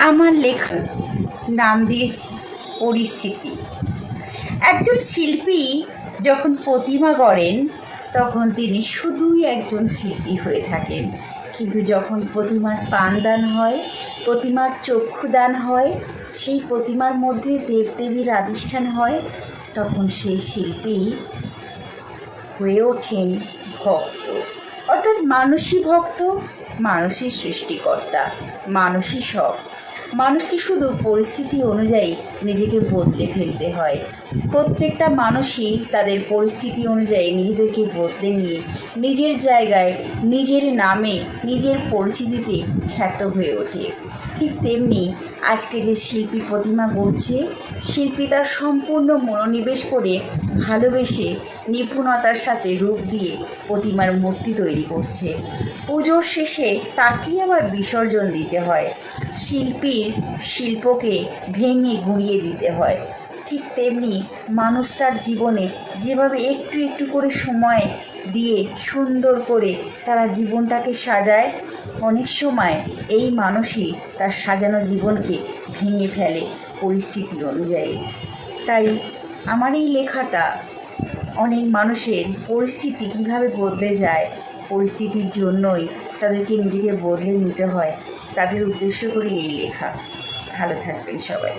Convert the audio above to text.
আমার লেখা নাম দিয়েছি পরিস্থিতি। একজন শিল্পী যখন প্রতিমা গড়েন, তখন তিনি শুধুই একজন শিল্পী হয়ে থাকেন। কিন্তু যখন প্রতিমার প্রাণদান হয়, প্রতিমার চক্ষুদান হয়, সেই প্রতিমার মধ্যে দেবদেবীর আধিষ্ঠান হয়, তখন সেই শিল্পী হয়ে ওঠেন ভক্ত। অর্থাৎ মানুষই ভক্ত, মানুষই সৃষ্টিকর্তা, মানুষই সব। মানুষকে শুধু পরিস্থিতি অনুযায়ী নিজেকে বদলে ফেলতে হয়। প্রত্যেকটা মানুষই তাদের পরিস্থিতি অনুযায়ী নিজেদেরকে বদলে নিয়ে নিজের জায়গায়, নিজের নামে, নিজের পরিচিতিতে খ্যাত হয়ে ওঠে। ঠিক তেমনি আজকে যে শিল্পী প্রতিমা গড়ছে শিল্পী তার সম্পূর্ণ মনোনিবেশ করে ভালোবেসে নিপুণতার সাথে রূপ দিয়ে প্রতিমার মূর্তি তৈরি করছে। পুজোর শেষে তাকেই আবার বিসর্জন দিতে হয়। শিল্পীর শিল্পকে ভেঙে গুঁড়িয়ে দিতে হয়। ঠিক তেমনি মানুষ তার জীবনে যেভাবে একটু একটু করে সময় দিয়ে সুন্দর করে তারা জীবনটাকে সাজায়, অনেক সময় এই মানুষই তার সাজানো জীবনকে ভেঙে ফেলে পরিস্থিতি অনুযায়ী। তাই আমার এই লেখাটা অনেক মানুষের পরিস্থিতি কীভাবে বদলে যায়, পরিস্থিতির জন্যই তাদেরকে নিজেকে বদলে নিতে হয়, তাদের উদ্দেশ্য করে এই লেখা। ভালো থাকবেন সবাই।